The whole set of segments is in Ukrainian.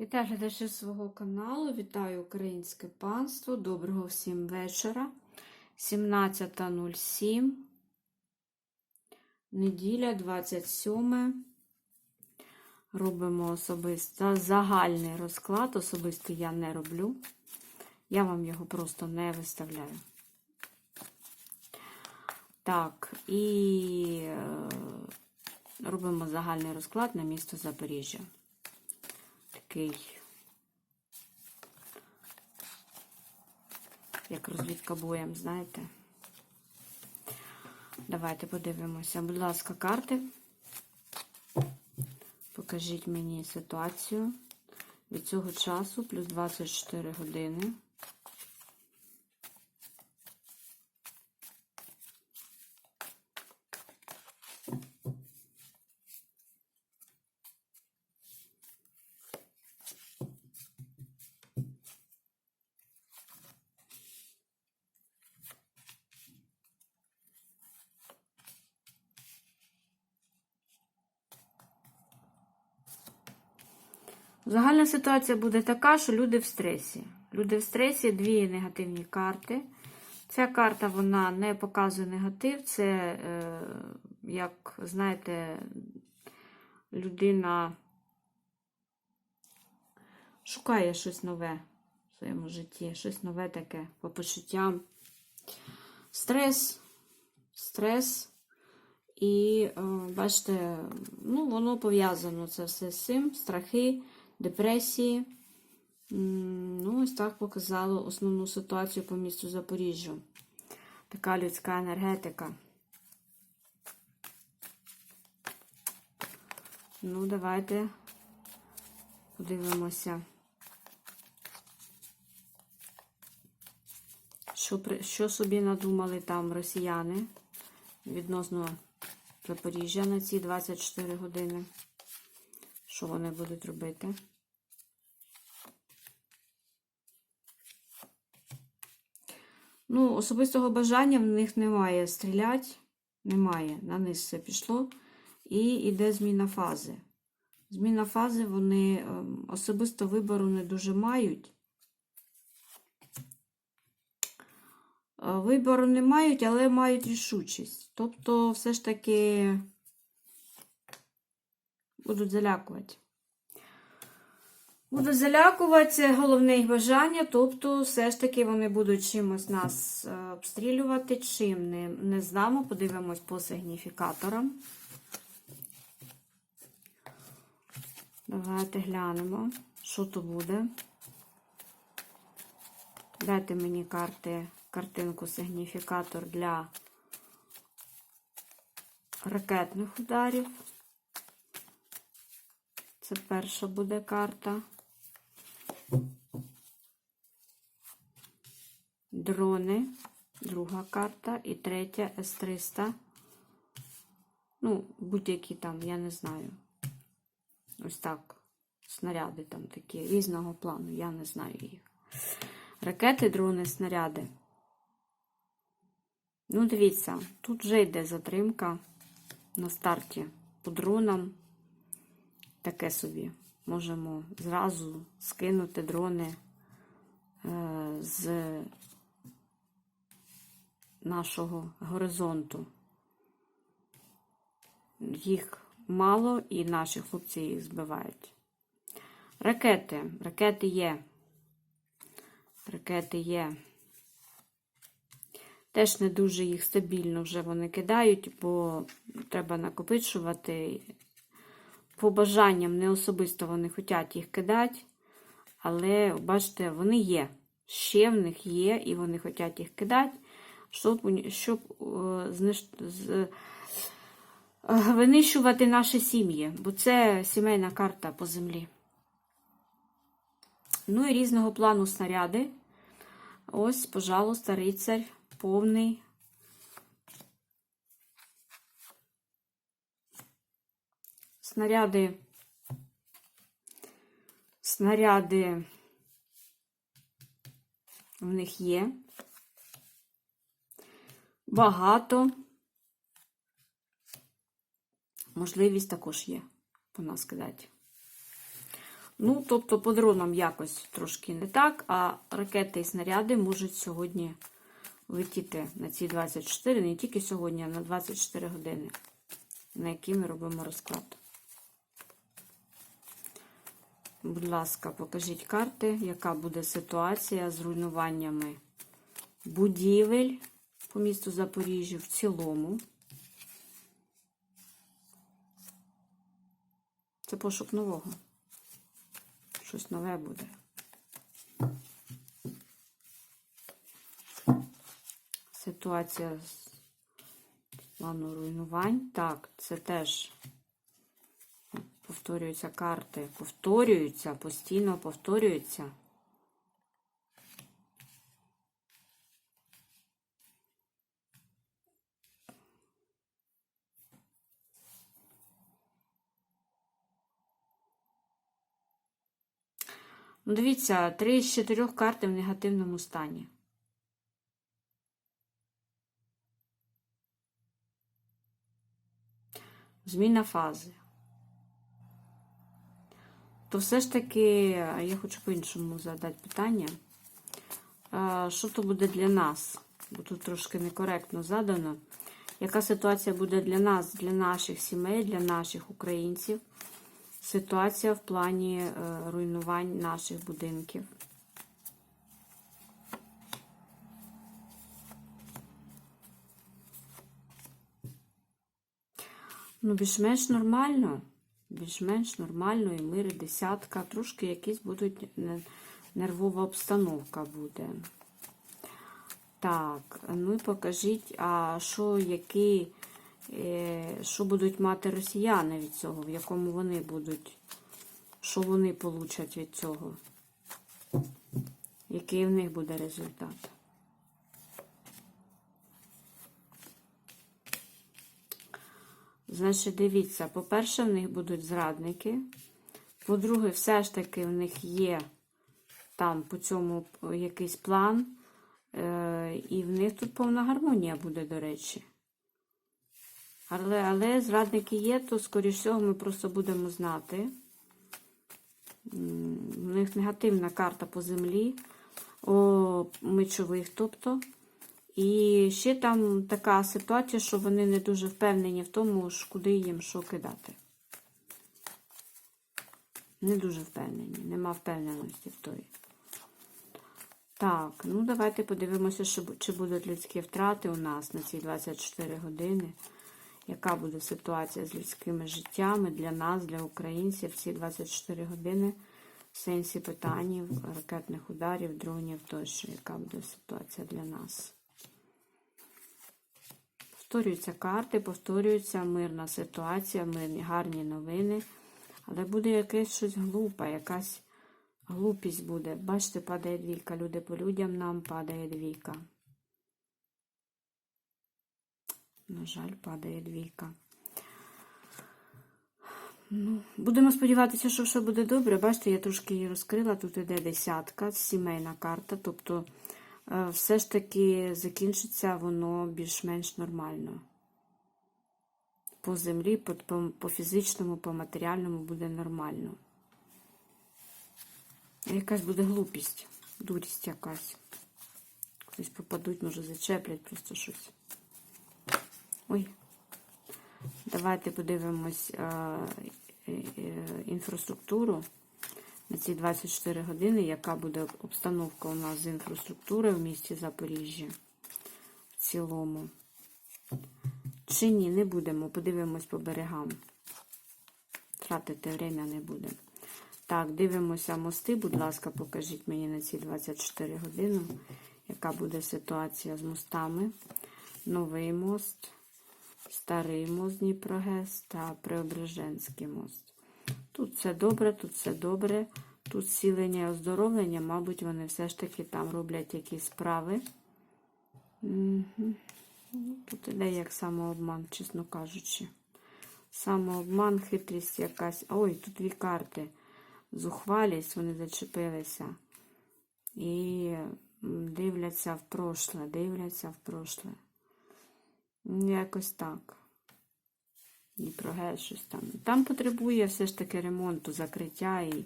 Вітаю глядачі свого каналу, вітаю українське панство. Доброго всім вечора. 17.07. Неділя 27. Робимо особисто загальний розклад. Особисто я не роблю. Я вам його просто не виставляю. Так, і е, робимо загальний розклад на місто Запоріжжя такий, як розвідка боєм, знаєте. Давайте подивимося. Будь ласка, карти. Покажіть мені ситуацію від цього часу, плюс 24 години. Загальна ситуація буде така, що люди в стресі. Люди в стресі, дві негативні карти. Ця карта вона не показує негатив. Це, е, як, знаєте, людина шукає щось нове в своєму житті, щось нове таке по почуттям. Стрес, стрес. І, е, бачите, ну, воно пов'язано це все з цим, страхи депресії. Ну, ось так показало основну ситуацію по місту Запоріжжю. Така людська енергетика. Ну, давайте подивимося, що, що собі надумали там росіяни відносно Запоріжжя на ці 24 години. Що вони будуть робити? Ну, особистого бажання в них немає стріляти, немає. На низ все пішло. І йде зміна фази. Зміна фази вони особисто вибору не дуже мають. Вибору не мають, але мають рішучість. Тобто, все ж таки будуть залякувати. Будуть залякувати, головне їх бажання, тобто, все ж таки вони будуть чимось нас обстрілювати, чим не, не знамо. Подивимось по сигніфікаторам. Давайте глянемо, що то буде. Дайте мені карти, картинку сигніфікатор для ракетних ударів. Це перша буде карта. Дрони, друга карта і третя С-300. Ну, будь-які там, я не знаю. Ось так. Снаряди там такі різного плану, я не знаю їх. Ракети, дрони, снаряди. Ну, дивіться, тут вже йде затримка на старті по дронам. Таке собі. Можемо зразу скинути дрони е, з нашого горизонту. Їх мало і наші хлопці їх збивають. Ракети. Ракети є. Ракети є. Теж не дуже їх стабільно вже вони кидають, бо треба накопичувати. По бажанням не особисто вони хочуть їх кидати, але, бачите, вони є. Ще в них є, і вони хочуть їх кидати, щоб щоб знищ... з... винищувати наші сім'ї, бо це сімейна карта по землі. Ну і різного плану снаряди. Ось, пожалуйста, рицарь повний. Снаряди, снаряди в них є. Багато. Можливість також є по нас кидати. Ну, тобто, по дронам якось трошки не так, а ракети і снаряди можуть сьогодні летіти на ці 24, не тільки сьогодні, а на 24 години, на які ми робимо розклад. Будь ласка, покажіть карти, яка буде ситуація з руйнуваннями будівель по місту Запоріжжя в цілому. Це пошук нового. Щось нове буде. Ситуація з плану руйнувань. Так, це теж повторюються карти. Повторюються, постійно повторюються. Ну, дивіться, три з чотирьох карти в негативному стані. Зміна фази. То все ж таки, я хочу по-іншому задати питання. Що то буде для нас? Бо тут трошки некоректно задано. Яка ситуація буде для нас, для наших сімей, для наших українців? Ситуація в плані е, руйнувань наших будинків. Ну, більш-менш нормально. Більш-менш нормально і мир, і десятка. Трошки якісь будуть нервова обстановка буде. Так, ну і покажіть, а що, які, е, що будуть мати росіяни від цього, в якому вони будуть, що вони получать від цього? Який в них буде результат? Значить, дивіться, по-перше, в них будуть зрадники. По-друге, все ж таки в них є там по цьому якийсь план. Е, і в них тут повна гармонія буде, до речі. Але, але зрадники є, то, скоріш всього, ми просто будемо знати. В них негативна карта по землі, о мечових, тобто. І ще там така ситуація, що вони не дуже впевнені в тому, куди їм що кидати. Не дуже впевнені, нема впевненості в той. Так, ну давайте подивимося, чи будуть людські втрати у нас на ці 24 години. Яка буде ситуація з людськими життями для нас, для українців, ці 24 години в сенсі питань, ракетних ударів, дронів тощо. Яка буде ситуація для нас? Повторюються карти, повторюється мирна ситуація, мирні гарні новини. Але буде якесь щось глупе, якась глупість буде. Бачите, падає двійка. Люди по людям нам падає двійка. На жаль, падає двійка. Ну, будемо сподіватися, що все буде добре. Бачите, я трошки її розкрила. Тут іде десятка, сімейна карта. Тобто, все ж таки закінчиться воно більш-менш нормально. По землі, по, по, по фізичному, по матеріальному буде нормально. Якась буде глупість, дурість якась. Хтось попадуть, може зачеплять просто щось. Ой. Давайте подивимось е, е, інфраструктуру на ці 24 години, яка буде обстановка у нас з інфраструктури в місті Запоріжжя в цілому. Чи ні, не будемо. Подивимось по берегам. Тратити время не будемо. Так, дивимося мости. Будь ласка, покажіть мені на ці 24 години, яка буде ситуація з мостами. Новий мост, старий мост Дніпрогес та Преображенський мост. Тут все добре, тут все добре. Тут зцілення і оздоровлення, мабуть, вони все ж таки там роблять якісь справи. Угу. Тут іде як самообман, чесно кажучи. Самообман, хитрість якась. Ой, тут дві карти. Зухвалість, вони зачепилися. І дивляться в прошле, дивляться в прошле. Якось так. Про щось там. Там потребує все ж таки ремонту, закриття і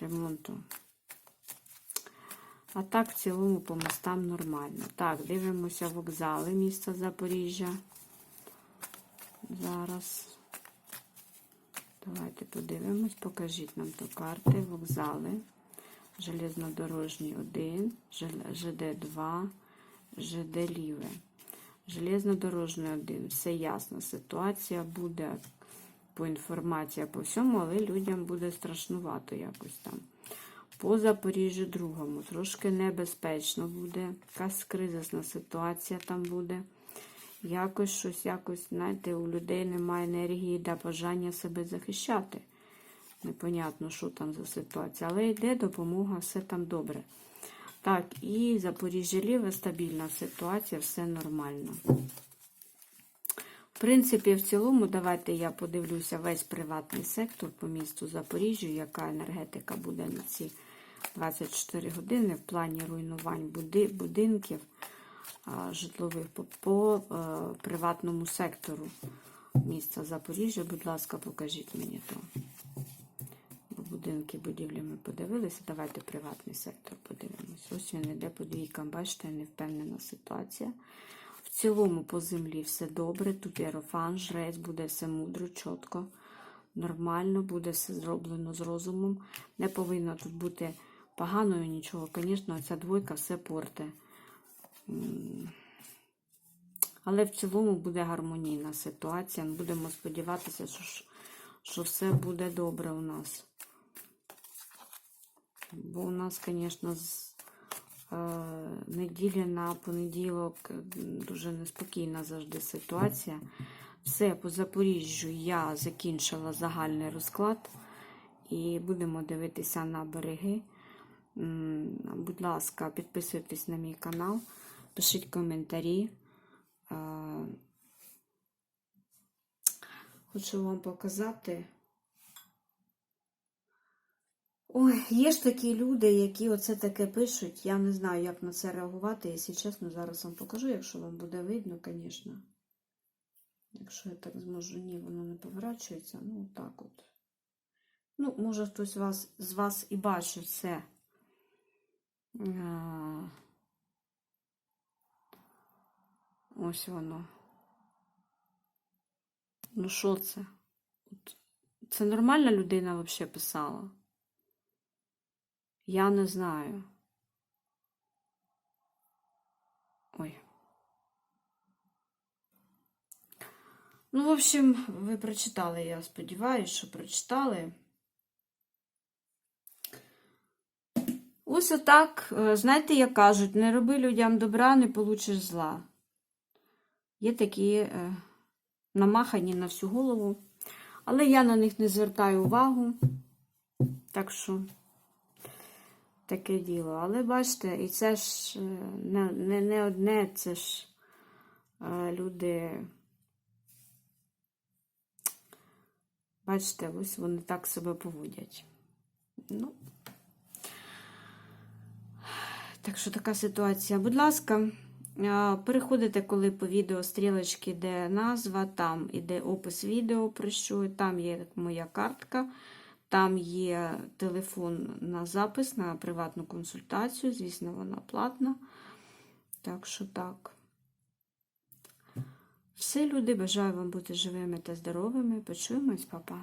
ремонту. А так, в цілому, по мостам нормально. Так, дивимося вокзали міста Запоріжжя. Зараз. Давайте подивимось, покажіть нам то карти, вокзали. Железнодорожній 1, ЖД 2, ЖД Ліве. Железнодорожний 1. Все ясно. Ситуація буде по інформації по всьому, але людям буде страшнувато якось там. По Запоріжжю другому. Трошки небезпечно буде. Якась кризисна ситуація там буде. Якось щось, якось, знаєте, у людей немає енергії та бажання себе захищати. Непонятно, що там за ситуація. Але йде допомога, все там добре. Так, і Запоріжжя Ліве стабільна ситуація, все нормально. В принципі, в цілому, давайте я подивлюся весь приватний сектор по місту Запоріжжю, яка енергетика буде на ці 24 години в плані руйнувань будинків житлових по, по е, приватному сектору міста Запоріжжя. Будь ласка, покажіть мені то. Будинки, будівлі ми подивилися. Давайте приватний сектор подивимось. Ось він іде по двійкам. Бачите, невпевнена ситуація. В цілому по землі все добре. Тут єрофан, жрець, буде все мудро, чітко, нормально, буде все зроблено з розумом. Не повинно тут бути поганою нічого. Звісно, ця двойка все порте. Але в цілому буде гармонійна ситуація. Будемо сподіватися, що, що все буде добре у нас. Бо у нас, звісно, з е, неділі на понеділок дуже неспокійна завжди ситуація. Все, по Запоріжжю я закінчила загальний розклад. І будемо дивитися на береги. Будь ласка, підписуйтесь на мій канал, пишіть коментарі. Е, Хочу вам показати. Ой, є ж такі люди, які оце таке пишуть. Я не знаю, як на це реагувати. Якщо чесно, зараз вам покажу, якщо вам буде видно, звісно. Якщо я так зможу, ні, воно не поворачується. Ну, так от. Ну, може, хтось вас, з вас і бачив це. Ось воно. Ну, що це? Це нормальна людина взагалі писала? Я не знаю. Ой. Ну, в общем, ви прочитали, я сподіваюся, що прочитали. Ось отак, е, знаєте, як кажуть, не роби людям добра, не получиш зла. Є такі е, намахані на всю голову, але я на них не звертаю увагу. Так що таке діло. Але бачите, і це ж е, не, не, не одне, це ж е, люди. Бачите, ось вони так себе поводять. Ну, так що така ситуація. Будь ласка, переходите, коли по відео стрілочки, де назва, там іде опис відео, про що, там є моя картка, там є телефон на запис, на приватну консультацію. Звісно, вона платна. Так що так. Все, люди, бажаю вам бути живими та здоровими. Почуємось, папа.